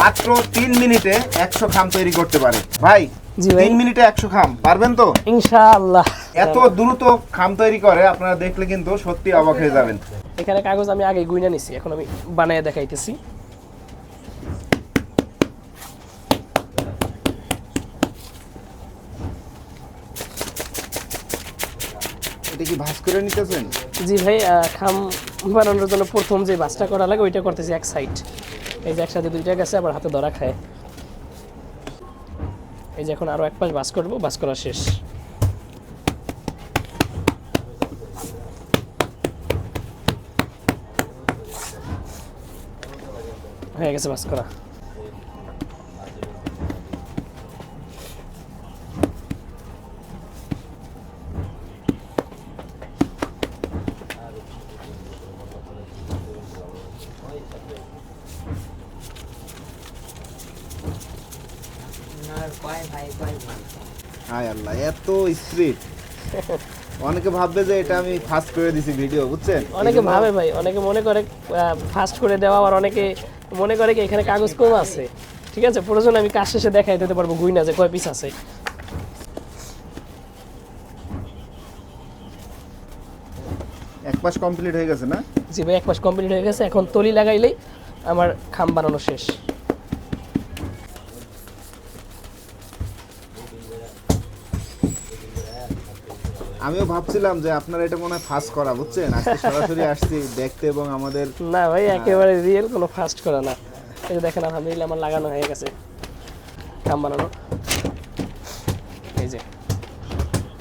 মাত্র তিন মিনিটে একশো খাম তৈরি করতে পারে। ভাই তিন মিনিটে একশো খাম পারবেন তো? ইনশাআল্লাহ। এত দ্রুত খাম তৈরি করে আপনারা দেখলে কিন্তু সত্যি অবাক হয়ে যাবেন। এখানে কাগজ আমি আগে গুইনা নিছি এখন আমি বানায় দেখাইতেছি। এটা কি ভাস করে নিতেছেন? জি ভাই খাম বানানোর জন্য প্রথম যে বাসটা করা লাগে ওইটা করতেছি এক সাইড এই যে একসাথে দুইটা গেছে, আবার হাতে ধরা খায়। এই যে এখন আরও এক পাশ বাস করব, বাস করা শেষ। হয়ে গেছে বাস করা। হায় আল্লাহ এত স্পিড অনেকে ভাববে যে এটা আমি ফাস্ট করে দিছি ভিডিও বুঝছেন? অনেকে ভাবে ভাই অনেকে মনে করে ফাস্ট করে দেওয়া আর অনেকে মনে করে কি এখানে কাগজ কম আছে। ঠিক আছে? প্রয়োজন আমি কাজ শেষে দেখাই দিতে পারব গুইনা যে কয় পিস আছে। এক পাশ কমপ্লিট হয়ে গেছে না? জি ভাই এক মাস কমপ্লিট হয়ে গেছে। এখন তলি লাগাইলেই আমার খাম বানানো শেষ। আমিও ভাবছিলাম যে আপনার এটা মনে হয় ফাস্ট করা বুঝছেন? আজকে সরাসরি আসছি দেখতে এবং আমাদের না ভাই একেবারে রিয়েল কোনো ফাস্ট করা না। এই যে দেখেন আলহামদুলিল্লাহ আমার লাগানো হয়ে গেছে। খাম বানানো। এই যে।